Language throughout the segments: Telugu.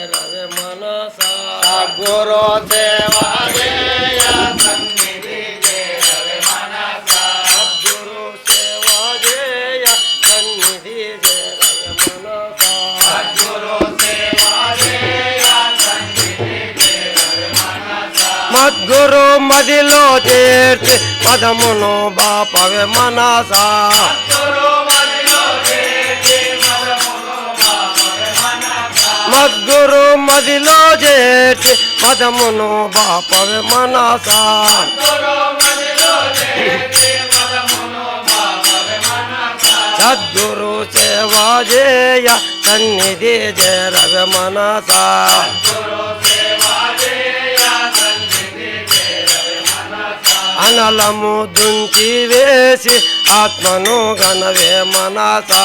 సన్నిధి చేరవే మనసా గురు సేవా చేయ సన్నిధి చేరవే మనసా గురు సేవా చేయ సన్నిధి చేరవే మనసా గురు సేవా చేయ సన్నిధి చేరవే మనసా మద్గురు మదిలో చేర్చి పదమును బాపవే మనసా గురు మదిలో మనసా మద్గురు మదిలో చేర్చి పదమును బాపవే మనసా. మదమును బాపవే సద్గురు సేవా చేయ సన్నిధి చేరవే మనసా. అనలము దుంచి వేసి ఆత్మను గనవే మనసా.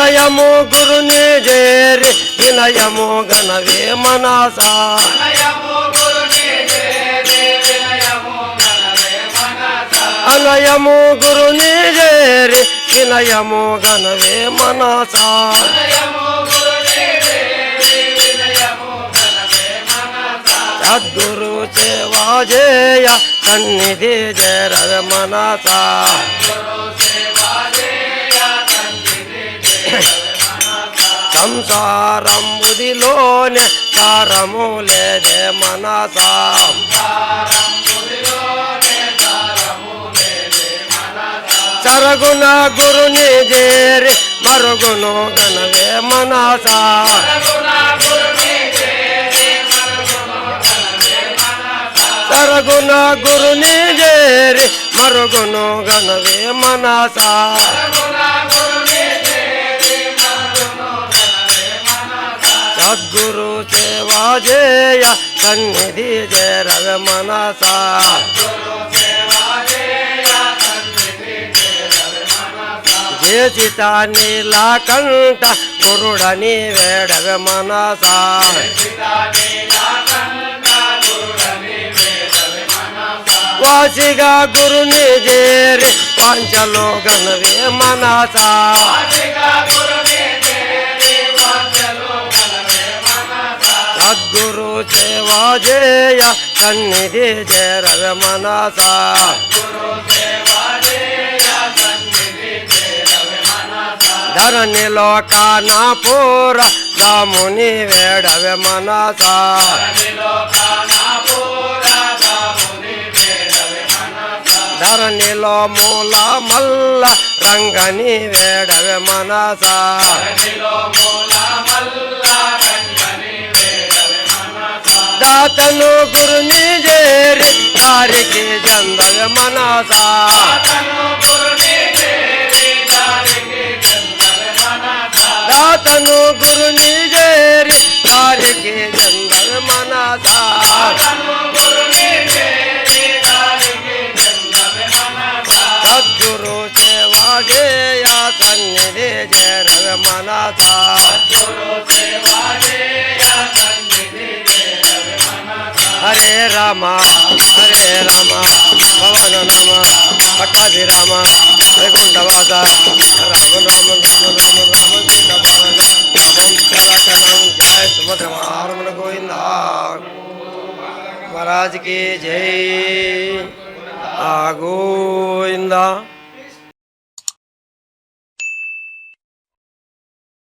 వినయము గురుని జేరి వినయము గణవే మనసా. అనయము గురుని జేరి వినయము గణవే మనసా. సద్గురు సేవా చేయ సన్నిధి జయ మనసా. సంసారం ఉదిలోనే సారము లేదే మనసా. సరగుణ గురుని చేరి మరుగును గనవే మనసా. సరగుణ గురుని చేరి మరుగును గనవే మనసా. సద్గురు సేవా చేయ సన్నిధి చేరవే మనసా చేసిత నీలకంఠ గురుడని వేడవ మనసా వాసిగా గురుని చేరి పంచలో గనవే మనసా. సద్గురు సేవా సన్నిధి చేరవే ధరణి ధరణిలో పూర రాముని వేడవే మనస. ధరణిలో మూల మల్ల రంగని వేడవె మనస. మూల మల్ల రంగని దాతను గురుని చేరి దారికి జందవే మనసా. దాతను గురుని చేరి దారికి జందవే మనసా. సద్గురు సేవా చేయ సన్నిధి చేరవే మనసా. హరే రామ హరే రామ పవన రామ పట్టాభి రామ వైకుంఠవాస రామ రామ రామ రామ రామ సీత రామం కలకనం జయ సుభద్ర రమణ గోవింద. మహారాజ్కి జై. ఆ గోవిందా.